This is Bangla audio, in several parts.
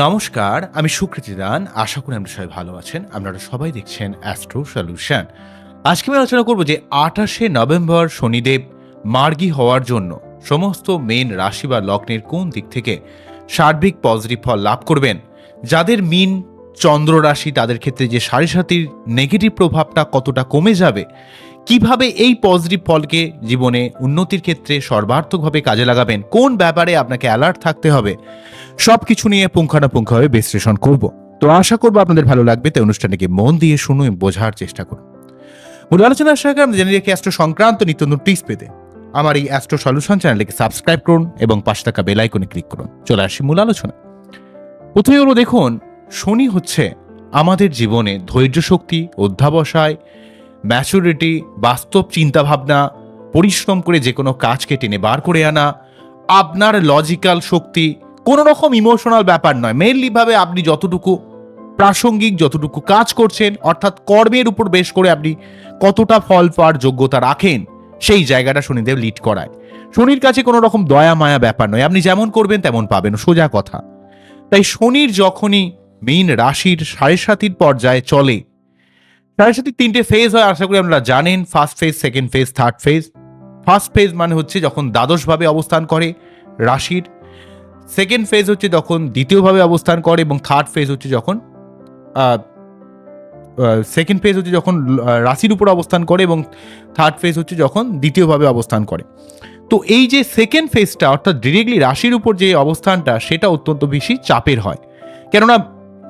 নমস্কার, আমি সুকৃতি দান। আশা করি আমরা সবাই ভালো আছেন। আপনারা সবাই দেখছেন অ্যাস্ট্রো সলিউশন আজকে আমি আলোচনা করব যে আঠাশে নভেম্বর শনিদেব মার্গী হওয়ার জন্য সমস্ত মেন রাশি বা লগ্নের কোন দিক থেকে সার্বিক পজিটিভ ফল লাভ করবেন, যাদের মিন চন্দ্র রাশি, তাদের ক্ষেত্রে যে সাড়ে সাতির নেগেটিভ প্রভাবটা কতটা কমে যাবে, কীভাবে এই পজিটিভ ফলকে জীবনে উন্নতির ক্ষেত্রে সর্বার্থকভাবে কাজে লাগাবেন, কোন ব্যাপারে আপনাকে অ্যালার্ট থাকতে হবে সব কিছু নিয়ে পুঙ্খানুপুঙ্খভাবে বিশ্লেষণ করব। তো আশা করব আপনাদের ভালো লাগবে, তাই অনুষ্ঠানটিকে মন দিয়ে শুনুন বোঝার চেষ্টা করুন। মূল আলোচনার সঙ্গে আমরা জেনে রেখে অ্যাস্ট্রো সংক্রান্ত নিত্য নতুন টিপস পেতে। আমার এই অ্যাস্ট্রো সলিউশন চ্যানেলটিকে সাবস্ক্রাইব করুন এবং পাশে থাকা বেল আইকনে ক্লিক করুন। চলে আসি মূল আলোচনা প্রথমে হলো দেখুন, শনি হচ্ছে আমাদের জীবনে ধৈর্য শক্তি, অধ্যাবসায় ম্যাচুরিটি বাস্তব চিন্তাভাবনা, পরিশ্রম করে যে কোনো কাজকে টেনে বার করে আনা, আপনার লজিক্যাল শক্তি কোনো রকম ইমোশনাল ব্যাপার নয়। মেনলিভাবে আপনি যতটুকু প্রাসঙ্গিক, যতটুকু কাজ করছেন, অর্থাৎ কর্মের উপর বেশ করে আপনি কতটা ফল পাওয়ার যোগ্যতা রাখেন, সেই জায়গাটা শনিদেব লিড করায়। শনির কাছে কোনো রকম দয়া, মায়া ব্যাপার নয়। আপনি যেমন করবেন, তেমন পাবেন। সোজা কথা। তাই শনির যখনই মেইন রাশির সাড়ে সাতির পর্যায়ে চলে, সাড়ে সাতির তিনটে ফেজ হয়, আশা করি আপনারা জানেন। First phase second phase third phase first phase মানে হচ্ছে যখন দ্বাদশভাবে অবস্থান করে রাশির। সেকেন্ড ফেজ হচ্ছে যখন দ্বিতীয়ভাবে অবস্থান করে এবং থার্ড ফেজ হচ্ছে যখন সেকেন্ড ফেজ হচ্ছে যখন রাশির উপর অবস্থান করে এবং থার্ড ফেজ হচ্ছে যখন দ্বিতীয়ভাবে অবস্থান করে। তো এই যে সেকেন্ড ফেজটা অর্থাৎ ডিরেক্টলি রাশির উপর যে অবস্থানটা, সেটা অত্যন্ত বেশি চাপের হয়। কেননা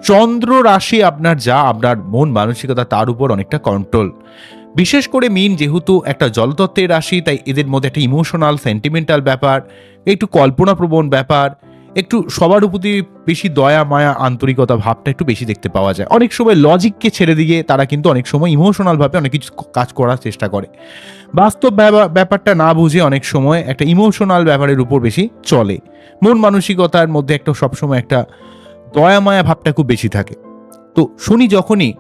চন্দ্র রাশি আপনার যা আপনার মন মানসিকতা, তার উপর অনেকটা কন্ট্রোল বিশেষ করে মিন যেহেতু একটা জলতত্ত্বের রাশি, তাই এদের মধ্যে একটা ইমোশনাল সেন্টিমেন্টাল ব্যাপার, একটু কল্পনাপ্রবণ ব্যাপার একটু সবার প্রতি বেশি দয়া, মায়া, আন্তরিকতা ভাবটা একটু বেশি দেখতে পাওয়া যায়। অনেক সময় লজিককে ছেড়ে দিয়ে তারা কিন্তু অনেক সময় ইমোশনালভাবে অনেক কিছু কাজ করার চেষ্টা করে। বাস্তব ব্যাপারটা না বুঝে অনেক সময় একটা ইমোশনাল ব্যাপারের উপর বেশি চলে। মন মানসিকতার মধ্যে একটা সবসময় একটা দয়া, মায়া ভাবটা খুব বেশি থাকে। তো শনি যখনই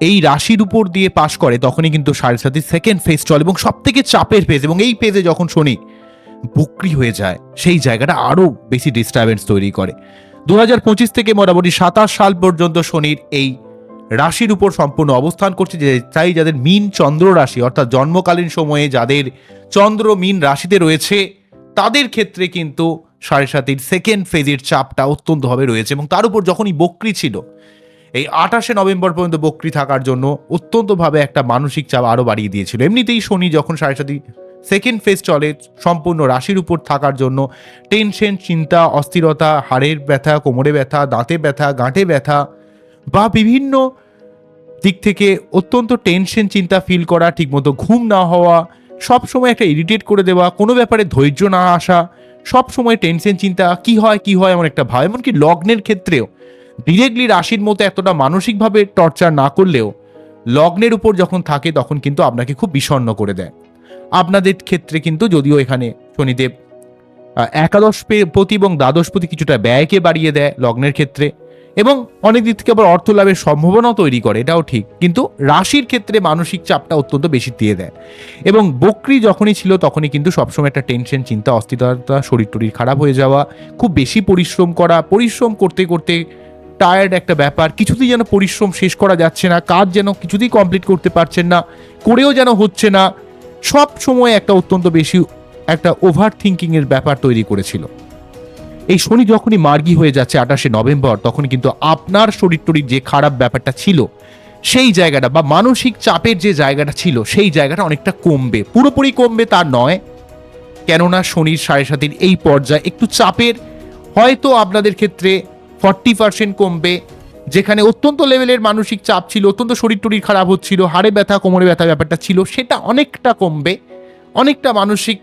এই রাশির উপর দিয়ে পাশ করে, তখনই কিন্তু সাড়ে সাথে সেকেন্ড ফেজ চলে এবং সব থেকে চাপের ফেজ এবং এই ফেজে যখন শনি বক্রি হয়ে যায়। সেই জায়গাটা আরও বেশি ডিস্টারবেন্স তৈরি করে। দু থেকে মোটামুটি সাতাশ সাল পর্যন্ত শনির এই রাশির উপর সম্পূর্ণ অবস্থান করছে যে তাই যাদের মিন চন্দ্র রাশি, অর্থাৎ জন্মকালীন সময়ে যাদের চন্দ্র মিন রাশিতে রয়েছে, তাদের ক্ষেত্রে কিন্তু সাড়ে সাতির সেকেন্ড ফেজের চাপটা অত্যন্তভাবে রয়েছে এবং তার উপর যখনই বক্রি ছিল, এই আঠাশে নভেম্বর পর্যন্ত বক্রি থাকার জন্য অত্যন্তভাবে একটা মানসিক চাপ আরও বাড়িয়ে দিয়েছিল। এমনিতেই শনি যখন সাড়ে সাতি সেকেন্ড ফেজ চলে সম্পূর্ণ রাশির উপর থাকার জন্য। টেনশন, চিন্তা, অস্থিরতা, হাড়ের ব্যথা, কোমরে ব্যথা, দাঁতে ব্যথা, গাঁটে ব্যথা বা বিভিন্ন দিক থেকে অত্যন্ত টেনশন, চিন্তা ফিল করা, ঠিকমতো ঘুম না হওয়া সব সময় একটা ইরিটেট করে দেওয়া, কোনো ব্যাপারে ধৈর্য না আসা সব সময় টেনশন, চিন্তা, কি হয় কি হয় এমন একটা ভাব। এমনকি লগ্নের ক্ষেত্রেও ডিরেক্টলি রাশির মতো এতটা মানসিকভাবে টর্চার না করলেও লগ্নের উপর যখন থাকে তখন কিন্তু আপনাকে খুব বিষণ্ণ করে দেয়। আপনাদের ক্ষেত্রে কিন্তু যদিও এখানে শনিদেব একাদশ পে- পতি এবং দ্বাদশ পতি কিছুটা ব্যয়কে বাড়িয়ে দেয় লগ্নের ক্ষেত্রে এবং অনেক দিক থেকে আবার অর্থ লাভের সম্ভাবনাও তৈরি করে, এটাও ঠিক। কিন্তু রাশির ক্ষেত্রে মানসিক চাপটা অত্যন্ত বেশি দিয়ে দেয় এবং বকরি যখনই ছিল তখনই কিন্তু সবসময় একটা টেনশন, চিন্তা, অস্থিরতা, শরীর টরীর খারাপ হয়ে যাওয়া, খুব বেশি পরিশ্রম করা, পরিশ্রম করতে করতে টায়ার্ড একটা ব্যাপার, কিছুতেই যেন পরিশ্রম শেষ করা যাচ্ছে না, কাজ যেন কিছুতেই কমপ্লিট করতে পারছেন না, করেও যেন হচ্ছে না। সব সময় একটা অত্যন্ত বেশি একটা ওভার থিঙ্কিং এর ব্যাপার তৈরি করেছিল। এই শনি যখনই মার্গী হয়ে যাচ্ছে আঠাশে নভেম্বর তখন কিন্তু আপনার শরীর টরীর যে খারাপ ব্যাপারটা ছিল, সেই জায়গাটা বা মানসিক চাপের যে জায়গাটা ছিল, সেই জায়গাটা অনেকটা কমবে। পুরোপুরি কমবে তার নয়, কেননা শনির সাড়ে সাতির এই পর্যায়ে একটু চাপের, হয়তো আপনাদের ক্ষেত্রে ফর্টি পার্সেন্ট কমবে যেখানে অত্যন্ত লেভেলের মানসিক চাপ ছিল, অত্যন্ত শরীর টরীর খারাপ হচ্ছিল, হাড়ে ব্যথা, কোমরে ব্যথা ব্যাপারটা ছিল, সেটা অনেকটা কমবে, অনেকটা মানসিক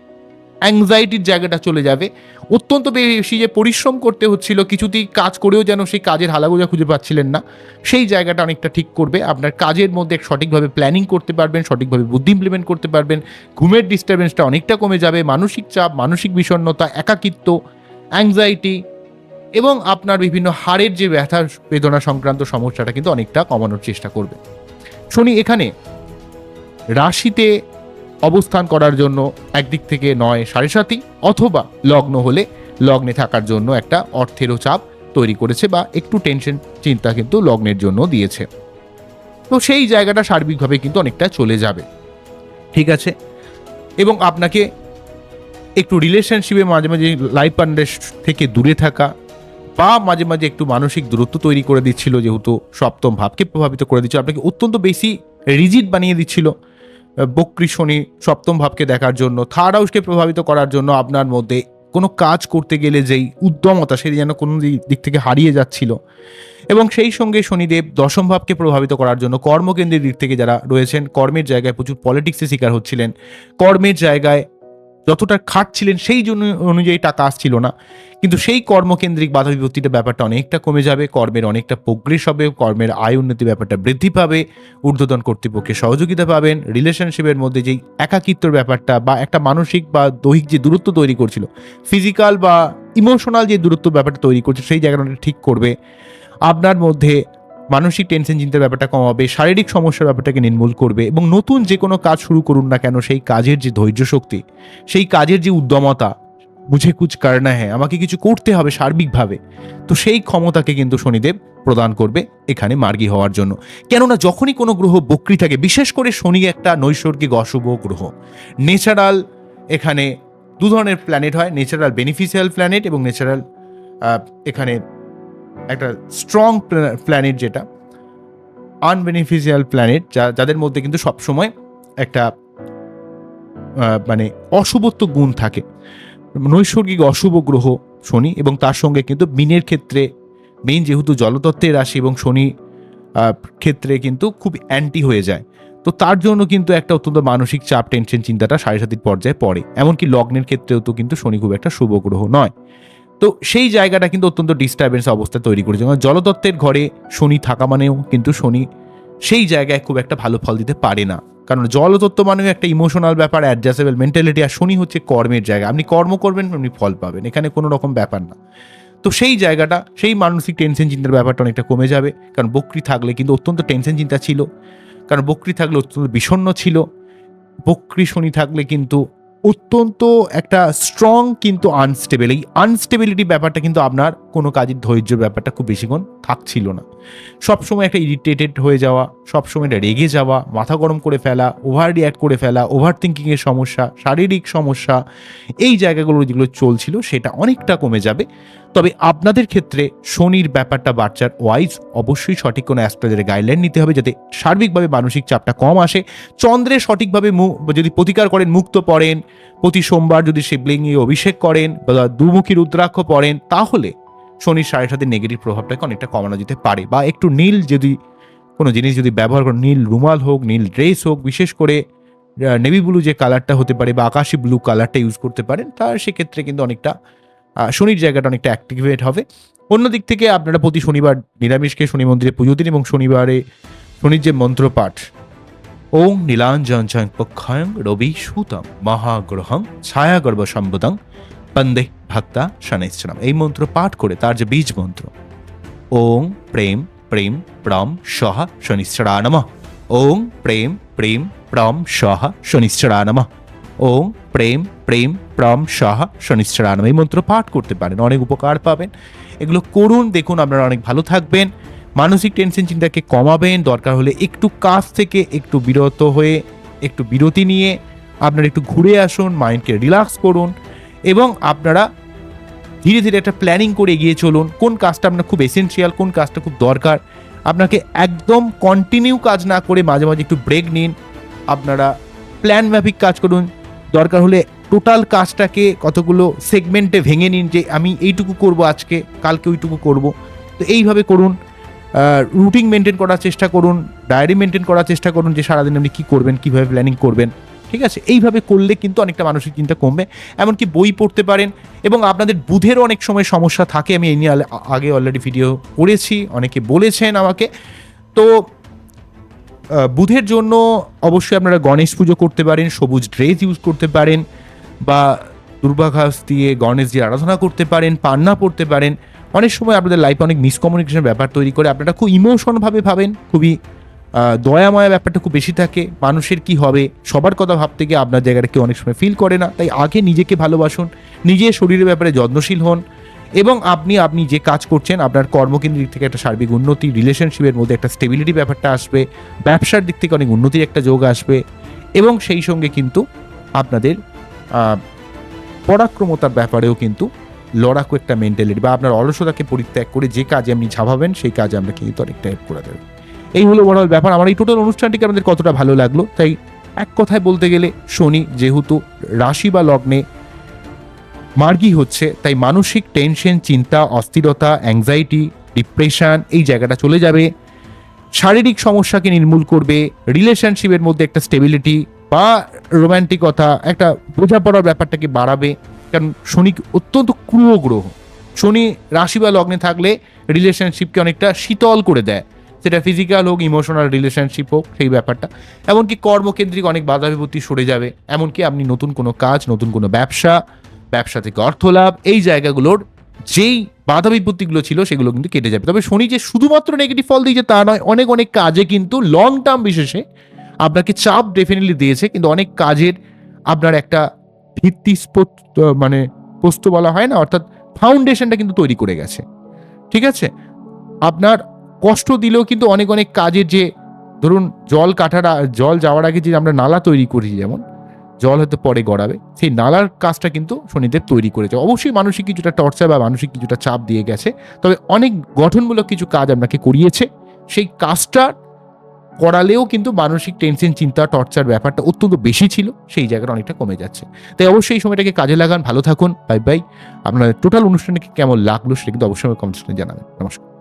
অ্যাংজাইটির জায়গাটা চলে যাবে। অত্যন্ত বেশি যে পরিশ্রম করতে হচ্ছিল, কিছুতেই কাজ করেও যেন সেই কাজের হালাগোজা খুঁজে পাচ্ছিলেন না, সেই জায়গাটা অনেকটা ঠিক করবে। আপনার কাজের মধ্যে সঠিকভাবে প্ল্যানিং করতে পারবেন, সঠিকভাবে বুদ্ধি ইমপ্লিমেন্ট করতে পারবেন, ঘুমের ডিস্টারবেন্সটা অনেকটা কমে যাবে, মানসিক চাপ, মানসিক বিষণ্ণতা, একাকিত্ব অ্যাংজাইটি এবং আপনার বিভিন্ন হাড়ের যে ব্যথা, বেদনা সংক্রান্ত সমস্যাটা কিন্তু অনেকটা কমানোর চেষ্টা করবে। শনি এখানে রাশিতে অবস্থান করার জন্য একদিক থেকে নয় সাড়ে সাতই অথবা লগ্ন হলে লগ্নে থাকার জন্য একটা অর্থেরও চাপ তৈরি করেছে বা একটু টেনশন, চিন্তা কিন্তু লগ্নের জন্য দিয়েছে। তো সেই জায়গাটা সার্বিকভাবে কিন্তু অনেকটা চলে যাবে। ঠিক আছে? এবং আপনাকে একটু রিলেশনশিপে মাঝে মাঝে লাইফ পার্টনারের থেকে দূরে থাকা বা মাঝে মাঝে একটু মানসিক দূরত্ব তৈরি করে দিচ্ছিল, যেহেতু সপ্তম ভাবকে প্রভাবিত করে দিচ্ছিল। আপনাকে অত্যন্ত বেশি রিজিড বানিয়ে দিচ্ছিল বক্রি শনি সপ্তম ভাবকে দেখার জন্য থার্ড হাউসকে প্রভাবিত করার জন্য আপনার মধ্যে কোনো কাজ করতে গেলে যেই উদ্যমতা সেটি যেন কোনো দিক থেকে হারিয়ে যাচ্ছিল। এবং সেই সঙ্গে শনিদেব দশম ভাবকে প্রভাবিত করার জন্য কর্মকেন্দ্রের দিক থেকে যারা রয়েছেন, কর্মের জায়গায় প্রচুর পলিটিক্সের শিকার হচ্ছিলেন। কর্মের জায়গায় যতটা খাটছিলেন সেই জন্য অনুযায়ী টাকা আসছিল না। কিন্তু সেই কর্মকেন্দ্রিক বাধা বিপত্তিটা ব্যাপারটা অনেকটা কমে যাবে, কর্মের অনেকটা প্রোগ্রেস হবে, কর্মের আয় উন্নতি ব্যাপারটা বৃদ্ধি পাবে, ঊর্ধ্বতন কর্তৃপক্ষের সহযোগিতা পাবেন রিলেশনশিপের মধ্যে যেই একাকিত্বর ব্যাপারটা বা একটা মানসিক বা দৈহিক যে দূরত্ব তৈরি করছিল ফিজিক্যাল বা ইমোশনাল যে দূরত্ব ব্যাপারটা তৈরি করছে, সেই জায়গাটা ঠিক করবে। আপনার মধ্যে মানসিক টেনশন চিন্তার ব্যাপারটা কমাবে, শারীরিক সমস্যার ব্যাপারটাকে নির্মূল করবে এবং নতুন যে কোনো কাজ শুরু করুন না কেন, সেই কাজের যে ধৈর্য শক্তি, সেই কাজের যে উদ্যমতা, মুঝে কুচ করনা হ্যাঁ আমাকে কিছু করতে হবে সার্বিকভাবে। তো সেই ক্ষমতাকে কিন্তু শনিদেব প্রদান করবে এখানে মার্গী হওয়ার জন্য। কেননা যখনই কোনো গ্রহ বক্রি থাকে, বিশেষ করে শনি একটা নৈসর্গিক অশুভ গ্রহ নেচারাল এখানে দু ধরনের প্ল্যানেট হয় নেচারাল বেনিফিশিয়াল প্ল্যানেট এবং ন্যাচারাল এখানে একটা স্ট্রং প্ল্যানেট যেটা আনবেনিফিশিয়াল প্ল্যানেট যা, যাদের মধ্যে কিন্তু সবসময় একটা মানে অশুভত্ব গুণ থাকে। নৈসর্গিক অশুভ গ্রহ শনি এবং তার সঙ্গে কিন্তু মিনের ক্ষেত্রে মেইন যেহেতু জলতত্ত্বের রাশি এবং শনি ক্ষেত্রে কিন্তু খুব অ্যান্টি হয়ে যায়। তো তার জন্য কিন্তু একটা অত্যন্ত মানসিক চাপ টেনশন চিন্তাটা সাড়ে সাতির পর্যায়ে পড়ে। এমনকি লগ্নের ক্ষেত্রেও তো কিন্তু শনি খুব একটা শুভ গ্রহ নয়। তো সেই জায়গাটা কিন্তু অত্যন্ত ডিস্টারবেন্স অবস্থা তৈরি করেছে। জলতত্ত্বের ঘরে শনি থাকা মানেও কিন্তু শনি সেই জায়গায় খুব একটা ভালো ফল দিতে পারে না। কারণ জলতত্ত্ব মানেও একটা ইমোশনাল ব্যাপার অ্যাডজাস্টেবল মেন্টালিটি আর শনি হচ্ছে কর্মের জায়গা। আপনি কর্ম করবেন, আপনি ফল পাবেন। এখানে কোনো রকম ব্যাপার না। তো সেই জায়গাটা, সেই মানসিক টেনশন চিন্তার ব্যাপারটা অনেকটা কমে যাবে। কারণ বকরি থাকলে কিন্তু অত্যন্ত টেনশন চিন্তা ছিল। কারণ বকরি থাকলে অত্যন্ত বিষণ্ণ ছিল। বকরি শনি থাকলে কিন্তু অত্যন্ত একটা স্ট্রং কিন্তু আনস্টেবল এই আনস্টেবিলিটি ব্যাপারটা কিন্তু আপনার কোনো কাজের ধৈর্যের ব্যাপারটা খুব বেশিক্ষণ থাকছিল না। সবসময় একটা ইরিটেটেড হয়ে যাওয়া, সবসময় একটা রেগে যাওয়া, মাথা গরম করে ফেলা ওভার রিয়াক্ট করে ফেলা ওভার থিঙ্কিংয়ের সমস্যা, শারীরিক সমস্যা, এই জায়গাগুলো যেগুলো চলছিল সেটা অনেকটা কমে যাবে। তবে আপনাদের ক্ষেত্রে শনির ব্যাপারটা বাচ্চার ওয়াইজ অবশ্যই সঠিক কোনো অ্যাস্ট্রোলজারের গাইডলাইন নিতে হবে যাতে সার্বিকভাবে মানসিক চাপটা কম আসে। চন্দ্রে সঠিকভাবে যদি প্রতিকার করেন, মুক্ত পড়েন, প্রতি সোমবার যদি শিবলিঙ্গে অভিষেক করেন বা দুমুখী রুদ্রাক্ষ পড়েন, তাহলে শনির সাড়ে সাথে নেগেটিভ প্রভাবটাকে অনেকটা কমানো যেতে পারে। বা একটু নীল যদি কোনো জিনিস যদি ব্যবহার করেন, নীল রুমাল হোক, নীল ড্রেস হোক, বিশেষ করে নেভি ব্লু যে কালারটা হতে পারে বা আকাশি ব্লু কালারটা ইউজ করতে পারেন তার সেক্ষেত্রে কিন্তু অনেকটা শনির জায়গাটা অনেকটা অ্যাক্টিভেট হবে। অন্যদিক থেকে আপনারা প্রতি শনিবার নিরামিষকে শনি মন্দিরে পুজো দিন এবং শনিবারে শনির যে মন্ত্রপাঠ, ওং নীলাঞ্জন পক্ষয়ং রবি সুতম মহাগ্রহং ছায়াগর্ভ সম্বদং বন্দে ভক্তা শনিশ্চরম এই মন্ত্র পাঠ করে তার যে বীজ মন্ত্র, ওং প্রেম প্রেম প্রম সহ শনিশ্চরা নম। ওং প্রেম প্রেম প্রম সহ শনিশ্চরা নম। ওং প্রেম প্রেম, প্রম সহ শনিশ্চরা নম এই মন্ত্র পাঠ করতে পারেন। অনেক উপকার পাবেন। এগুলো করুন, দেখুন, আপনারা অনেক ভালো থাকবেন। মানসিক টেনশন চিন্তাকে কমাবেন। দরকার হলে একটু কাজ থেকে একটু বিরত হয়ে, একটু বিরতি নিয়ে আপনারা একটু ঘুরে আসুন মাইন্ডকে রিল্যাক্স করুন এবং আপনারা ধীরে ধীরে একটা প্ল্যানিং করে এগিয়ে চলুন। কোন কাজটা আপনার খুব এসেন্সিয়াল কোন কাজটা খুব দরকার? আপনাকে একদম কন্টিনিউ কাজ না করে মাঝে মাঝে একটু ব্রেক নিন। আপনারা প্ল্যান মাফিক কাজ করুন। দরকার হলে টোটাল কাজটাকে কতগুলো সেগমেন্টে ভেঙে নিন যে আমি এইটুকু করব আজকে, কালকে ওইটুকু করব। তো এইভাবে করুন রুটিন মেনটেন করার চেষ্টা করুন ডায়েরি মেনটেন করার চেষ্টা করুন যে সারাদিন আপনি কী করবেন, কীভাবে প্ল্যানিং করবেন, ঠিক আছে? এইভাবে করলে কিন্তু অনেকটা মানসিক চিন্তা কমবে। এমনকি বই পড়তে পারেন এবং আপনাদের বুধেরও অনেক সময় সমস্যা থাকে। আমি এই নিয়ে আগে অলরেডি ভিডিও করেছি, অনেকে বলেছেন আমাকে। তো বুধের জন্য অবশ্যই আপনারা গণেশ পুজো করতে পারেন, সবুজ ড্রেস ইউজ করতে পারেন বা দুর্বাঘাস দিয়ে গণেশজির আরাধনা করতে পারেন, পান্না পড়তে পারেন। অনেক সময় আপনাদের লাইফে অনেক মিসকমিউনিকেশন ব্যাপার তৈরি করে আপনারা খুব ইমোশনভাবে ভাবেন, খুবই দয়াময় ব্যাপারটা খুব বেশি থাকে, মানুষের কি হবে, সবার কথা ভাবতে গিয়ে আপনার জায়গাটা কেউ অনেক সময় ফিল করে না। তাই আগে নিজেকে ভালোবাসুন নিজের শরীরের ব্যাপারে যত্নশীল হন এবং আপনি আপনি যে কাজ করছেন, আপনার কর্মকেন্দ্রিক থেকে একটা সার্বিক উন্নতি রিলেশনশিপের মধ্যে একটা স্টেবিলিটি ব্যাপারটা আসবে, ব্যবসার দিক থেকে অনেক উন্নতির একটা যোগ আসবে এবং সেই সঙ্গে কিন্তু আপনাদের পরাক্রমতার ব্যাপারেও কিন্তু লড়াকু একটা মেন্টালিটি বা আপনার অলসতাকে পরিত্যাগ করে যে কাজে আপনি ঝাঁপাবেন, সেই কাজে আমরা কিন্তু অনেকটা হেল্প করে দেবে। এই হলো ওভারঅল ব্যাপার। আমার এই টোটাল অনুষ্ঠানটিকে আমাদের কতটা ভালো লাগল, তাই এক কথায় বলতে গেলে শনি যেহেতু রাশি বা লগ্নে মার্গী হচ্ছে, তাই মানসিক টেনশন, চিন্তা, অস্থিরতা অ্যাংজাইটি ডিপ্রেশন এই জায়গাটা চলে যাবে। শারীরিক সমস্যাকে নির্মূল করবে রিলেশনশিপের মধ্যে একটা স্টেবিলিটি বা রোম্যান্টিকতা একটা বোঝাপড়ার ব্যাপারটাকে বাড়াবে। কারণ শনি অত্যন্ত ক্রুয় গ্রহ। শনি রাশি বা লগ্নে থাকলে রিলেশনশিপকে অনেকটা শীতল করে দেয়। সেটা ফিজিক্যাল হোক ইমোশনাল রিলেশনশিপ হোক, সেই ব্যাপারটা। এমনকি কর্মকেন্দ্রিক অনেক বাধা বিপত্তি সরে যাবে। এমনকি আপনি নতুন কোনো কাজ, নতুন কোনো ব্যবসা ব্যবসা থেকে অর্থ লাভ এই জায়গাগুলোর যেই বাধা বিপত্তিগুলো ছিল সেগুলো কিন্তু কেটে যাবে। তবে শনি যে শুধুমাত্র নেগেটিভ ফল দিয়েছে তা নয়, অনেক অনেক কাজে কিন্তু লং টার্ম বিশেষে আপনাকে চাপ ডেফিনেটলি দিয়েছে, কিন্তু অনেক কাজের আপনার একটা ভিত্তি মানে পোস্ত বলা হয় না, অর্থাৎ ফাউন্ডেশনটা কিন্তু তৈরি করে গেছে। ঠিক আছে? আপনার কষ্ট দিলেও কিন্তু অনেক অনেক কাজের যে, ধরুন জল কাটার জল যাওয়ার আগে যে আমরা নালা তৈরি করি যেমন জল হয়তো পরে গড়াবে। সেই নালার কাজটা কিন্তু শনিদেব তৈরি করেছে। অবশ্যই মানসিক কিছুটা টর্চা বা মানসিক কিছুটা চাপ দিয়ে গেছে। তবে অনেক গঠনমূলক কিছু কাজ আপনাকে করিয়েছে। সেই কাজটা করালেও কিন্তু মানসিক টেনশন চিন্তা, টর্চার ব্যাপারটা অত্যন্ত বেশি ছিল। সেই জায়গাটা অনেকটা কমে যাচ্ছে। তাই অবশ্যই এই সময়টাকে কাজে লাগান। ভালো থাকুন। Bye bye. আপনার টোটাল অনুষ্ঠানটি কেমন লাগল সেটা কিন্তু অবশ্যই কমেন্ট জানাবেন। নমস্কার।